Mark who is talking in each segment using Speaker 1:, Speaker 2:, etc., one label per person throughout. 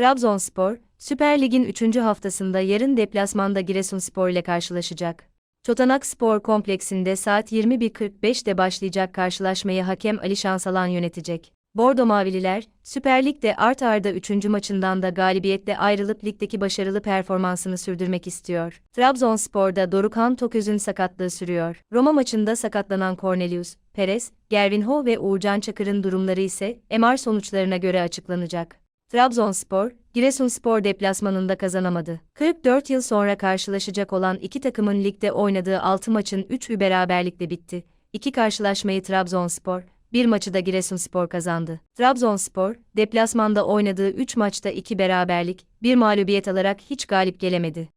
Speaker 1: Trabzonspor, Süper Lig'in 3. haftasında yarın deplasmanda Giresunspor ile karşılaşacak. Çotanak Spor Kompleksinde saat 21.45'te başlayacak karşılaşmayı hakem Ali Şansalan yönetecek. Bordo Mavililer, Süper Lig'de art arda 3. maçından da galibiyetle ayrılıp ligdeki başarılı performansını sürdürmek istiyor. Trabzonspor'da Dorukhan Toköz'ün sakatlığı sürüyor. Roma maçında sakatlanan Cornelius, Perez, Gervinho ve Uğurcan Çakır'ın durumları ise MR sonuçlarına göre açıklanacak. Trabzonspor, Giresunspor deplasmanında kazanamadı. 44 yıl sonra karşılaşacak olan iki takımın ligde oynadığı 6 maçın 3'ü beraberlikle bitti. İki karşılaşmayı Trabzonspor, bir maçı da Giresunspor kazandı. Trabzonspor, deplasmanda oynadığı 3 maçta 2 beraberlik, bir mağlubiyet alarak hiç galip gelemedi.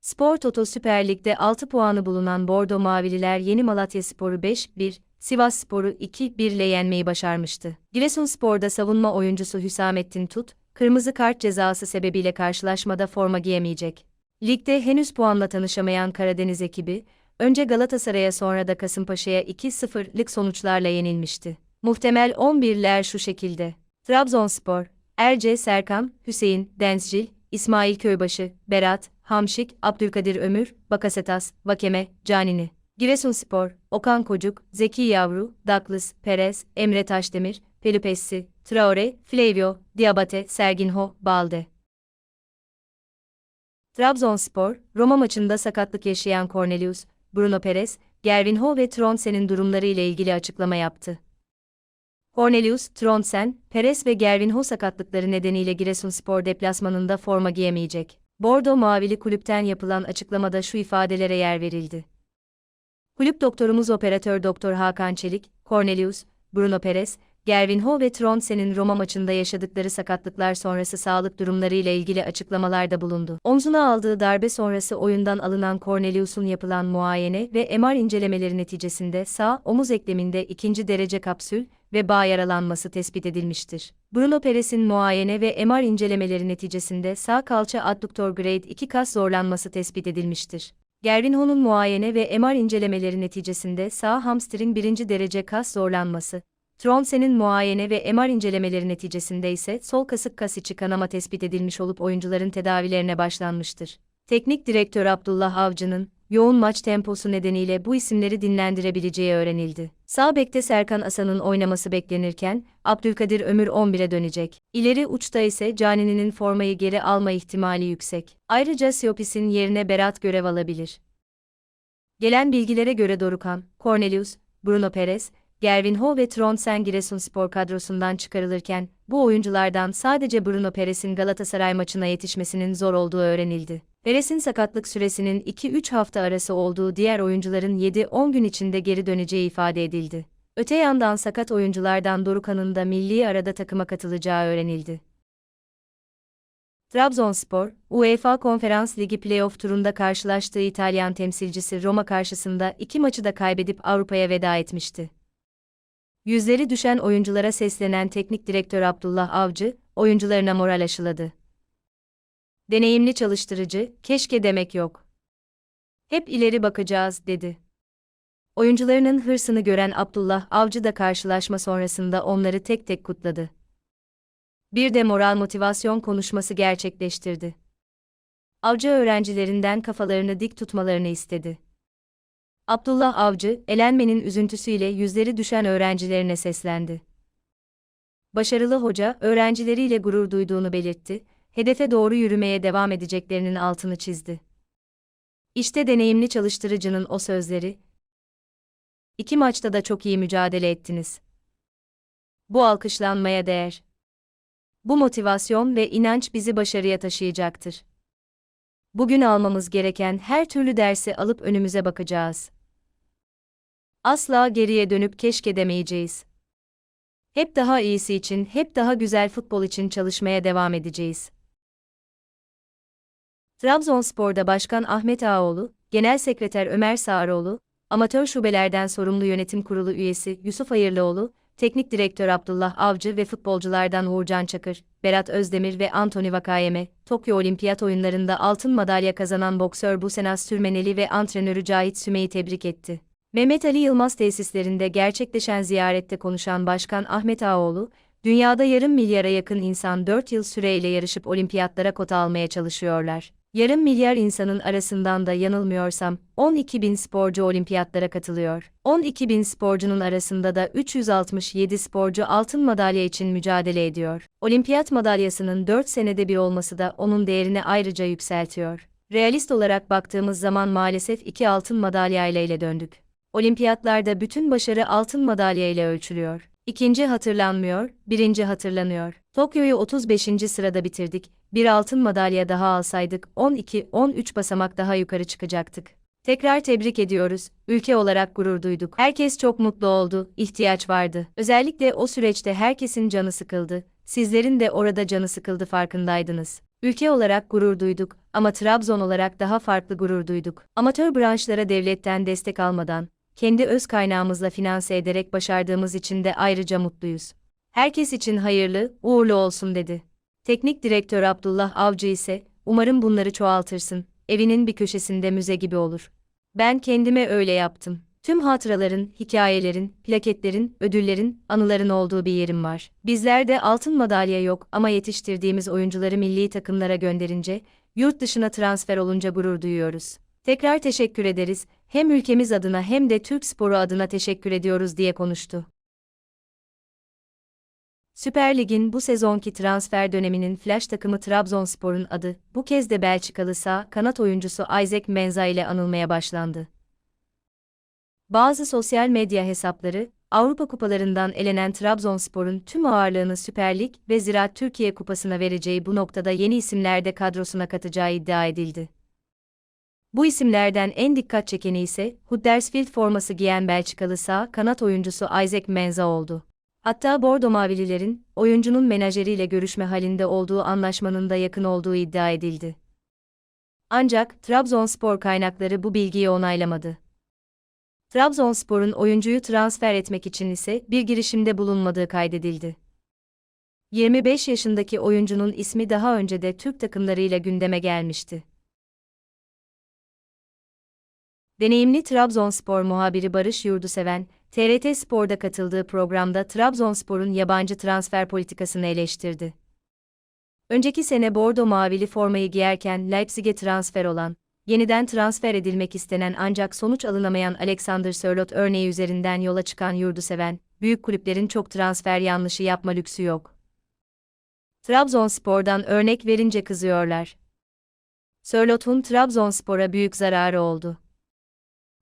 Speaker 1: Spor Toto Süper Lig'de 6 puanı bulunan Bordo Mavililer Yeni Malatya Sporu 5-1, Sivas Sporu 2-1 ile yenmeyi başarmıştı. Giresunspor'da savunma oyuncusu Hüsamettin Tut, kırmızı kart cezası sebebiyle karşılaşmada forma giyemeyecek. Ligde henüz puanla tanışamayan Karadeniz ekibi, önce Galatasaray'a sonra da Kasımpaşa'ya 2-0'lık sonuçlarla yenilmişti. Muhtemel 11'ler şu şekilde. Trabzonspor, Erce Serkan, Hüseyin, Denzcil, İsmail Köybaşı, Berat, Hamşik, Abdülkadir Ömür, Bakasetas, Vakeme, Canini. Giresunspor, Okan Kocuk, Zeki Yavru, Douglas, Perez, Emre Taşdemir, Pelupessi, Traore, Flavio, Diabate, Serginho, Balde. Trabzonspor, Roma maçında sakatlık yaşayan Cornelius, Bruno Perez, Gervinho ve Tronsen'in durumları ile ilgili açıklama yaptı. Cornelius, Tronsen, Perez ve Gervinho sakatlıkları nedeniyle Giresunspor deplasmanında forma giyemeyecek. Bordo Mavili kulüpten yapılan açıklamada şu ifadelere yer verildi. Kulüp doktorumuz operatör Doktor Hakan Çelik, Cornelius, Bruno Perez, Gervinho ve Tronsen'in Roma maçında yaşadıkları sakatlıklar sonrası sağlık durumları ile ilgili açıklamalarda bulundu. Omzuna aldığı darbe sonrası oyundan alınan Cornelius'un yapılan muayene ve MR incelemeleri neticesinde sağ omuz ekleminde ikinci derece kapsül ve bağ yaralanması tespit edilmiştir. Bruno Perez'in muayene ve MR incelemeleri neticesinde sağ kalça adduktor grade 2 kas zorlanması tespit edilmiştir. Gervinho'nun muayene ve MR incelemeleri neticesinde sağ hamstring birinci derece kas zorlanması, Tronsen'in muayene ve MR incelemeleri neticesinde ise sol kasık kas içi kanama tespit edilmiş olup oyuncuların tedavilerine başlanmıştır. Teknik direktör Abdullah Avcı'nın, yoğun maç temposu nedeniyle bu isimleri dinlendirebileceği öğrenildi. Sağ bekte Serkan Asan'ın oynaması beklenirken, Abdülkadir Ömür 11'e dönecek. İleri uçta ise Canini'nin formayı geri alma ihtimali yüksek. Ayrıca Siopis'in yerine Berat görev alabilir. Gelen bilgilere göre Dorukan, Cornelius, Bruno Perez, Gervinho ve Trondsen Giresunspor kadrosundan çıkarılırken, bu oyunculardan sadece Bruno Perez'in Galatasaray maçına yetişmesinin zor olduğu öğrenildi. Perez'in sakatlık süresinin 2-3 hafta arası olduğu diğer oyuncuların 7-10 gün içinde geri döneceği ifade edildi. Öte yandan sakat oyunculardan Dorukan'ın da milli arada takıma katılacağı öğrenildi. Trabzonspor, UEFA Konferans Ligi playoff turunda karşılaştığı İtalyan temsilcisi Roma karşısında iki maçı da kaybedip Avrupa'ya veda etmişti. Yüzleri düşen oyunculara seslenen teknik direktör Abdullah Avcı, oyuncularına moral aşıladı. Deneyimli çalıştırıcı, keşke demek yok. Hep ileri bakacağız, dedi. Oyuncularının hırsını gören Abdullah Avcı da karşılaşma sonrasında onları tek tek kutladı. Bir de moral motivasyon konuşması gerçekleştirdi. Avcı öğrencilerinden kafalarını dik tutmalarını istedi. Abdullah Avcı, elenmenin üzüntüsüyle yüzleri düşen öğrencilerine seslendi. Başarılı hoca, öğrencileriyle gurur duyduğunu belirtti, hedefe doğru yürümeye devam edeceklerinin altını çizdi. İşte deneyimli çalıştırıcının o sözleri. İki maçta da çok iyi mücadele ettiniz. Bu alkışlanmaya değer. Bu motivasyon ve inanç bizi başarıya taşıyacaktır. Bugün almamız gereken her türlü dersi alıp önümüze bakacağız. Asla geriye dönüp keşke demeyeceğiz. Hep daha iyisi için, hep daha güzel futbol için çalışmaya devam edeceğiz. Trabzonspor'da Başkan Ahmet Ağoğlu, Genel Sekreter Ömer Sağaroğlu, amatör şubelerden sorumlu yönetim kurulu üyesi Yusuf Hayırlıoğlu, Teknik Direktör Abdullah Avcı ve futbolculardan Uğurcan Çakır, Berat Özdemir ve Antoni Vakayeme, Tokyo Olimpiyat oyunlarında altın madalya kazanan boksör Busenas Sürmeneli ve antrenörü Cahit Sümey'i tebrik etti. Mehmet Ali Yılmaz tesislerinde gerçekleşen ziyarette konuşan Başkan Ahmet Ağoğlu, Dünyada yarım milyara yakın insan 4 yıl süreyle yarışıp olimpiyatlara kota almaya çalışıyorlar. Yarım milyar insanın arasından da yanılmıyorsam 12 bin sporcu olimpiyatlara katılıyor. 12 bin sporcunun arasında da 367 sporcu altın madalya için mücadele ediyor. Olimpiyat madalyasının 4 senede bir olması da onun değerini ayrıca yükseltiyor. Realist olarak baktığımız zaman maalesef iki altın madalyayla ile döndük. Olimpiyatlarda bütün başarı altın madalya ile ölçülüyor. İkinci hatırlanmıyor, birinci hatırlanıyor. Tokyo'yu 35. sırada bitirdik. Bir altın madalya daha alsaydık 12-13 basamak daha yukarı çıkacaktık. Tekrar tebrik ediyoruz. Ülke olarak gurur duyduk. Herkes çok mutlu oldu. ihtiyaç vardı. Özellikle o süreçte herkesin canı sıkıldı. Sizlerin de orada canı sıkıldı farkındaydınız. Ülke olarak gurur duyduk ama Trabzon olarak daha farklı gurur duyduk. Amatör branşlara devletten destek almadan, kendi öz kaynağımızla finanse ederek başardığımız için de ayrıca mutluyuz. Herkes için hayırlı, uğurlu olsun dedi. Teknik direktör Abdullah Avcı ise, umarım bunları çoğaltırsın, evinin bir köşesinde müze gibi olur. Ben kendime öyle yaptım. Tüm hatıraların, hikayelerin, plaketlerin, ödüllerin, anıların olduğu bir yerim var. Bizlerde altın madalya yok ama yetiştirdiğimiz oyuncuları milli takımlara gönderince, yurt dışına transfer olunca gurur duyuyoruz. Tekrar teşekkür ederiz, hem ülkemiz adına hem de Türk sporu adına teşekkür ediyoruz diye konuştu. Süper Lig'in bu sezonki transfer döneminin flash takımı Trabzonspor'un adı, bu kez de Belçikalı sağ kanat oyuncusu Isaac Menza ile anılmaya başlandı. Bazı sosyal medya hesapları, Avrupa kupalarından elenen Trabzonspor'un tüm ağırlığını Süper Lig ve Ziraat Türkiye Kupası'na vereceği bu noktada yeni isimler de kadrosuna katacağı iddia edildi. Bu isimlerden en dikkat çekeni ise Huddersfield forması giyen Belçikalı sağ kanat oyuncusu Isaac Menza oldu. Hatta Bordo Mavililerin, oyuncunun menajeriyle görüşme halinde olduğu anlaşmanın da yakın olduğu iddia edildi. Ancak Trabzonspor kaynakları bu bilgiyi onaylamadı. Trabzonspor'un oyuncuyu transfer etmek için ise bir girişimde bulunmadığı kaydedildi. 25 yaşındaki oyuncunun ismi daha önce de Türk takımlarıyla gündeme gelmişti. Deneyimli Trabzonspor muhabiri Barış Yurduseven, TRT Spor'da katıldığı programda Trabzonspor'un yabancı transfer politikasını eleştirdi. Önceki sene Bordo mavili formayı giyerken Leipzig'e transfer olan, yeniden transfer edilmek istenen ancak sonuç alınamayan Alexander Sörloth örneği üzerinden yola çıkan Yurduseven, büyük kulüplerin çok transfer yanlışı yapma lüksü yok. Trabzonspor'dan örnek verince kızıyorlar. Sörloth'un Trabzonspor'a büyük zararı oldu.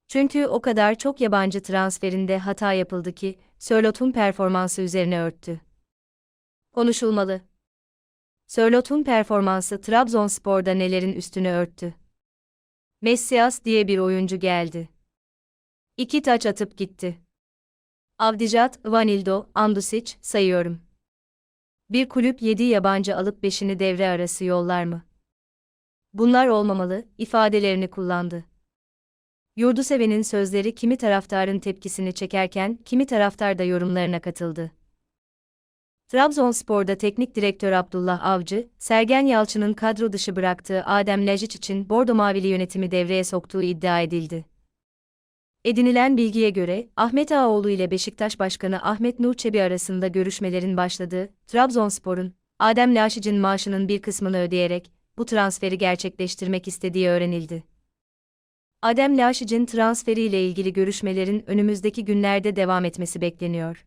Speaker 1: Çünkü o kadar çok yabancı transferinde hata yapıldı ki, Sörlot'un performansı üzerine örttü. Konuşulmalı. Sörlot'un performansı Trabzonspor'da nelerin üstüne örttü. Messias diye bir oyuncu geldi. İki taç atıp gitti. Avdijat, Vanildo, Andusic, sayıyorum. Bir kulüp yedi yabancı alıp beşini devre arası yollar mı? Bunlar olmamalı, ifadelerini kullandı. Yurduseven'in sözleri kimi taraftarın tepkisini çekerken kimi taraftar da yorumlarına katıldı. Trabzonspor'da teknik direktör Abdullah Avcı, Sergen Yalçın'ın kadro dışı bıraktığı Adem Lajic için Bordo Mavili yönetimi devreye soktuğu iddia edildi. Edinilen bilgiye göre, Ahmet Ağaoğlu ile Beşiktaş Başkanı Ahmet Nur Çebi arasında görüşmelerin başladığı, Trabzonspor'un, Adem Laşic'in maaşının bir kısmını ödeyerek, bu transferi gerçekleştirmek istediği öğrenildi. Adem Laşic'in transferiyle ilgili görüşmelerin önümüzdeki günlerde devam etmesi bekleniyor.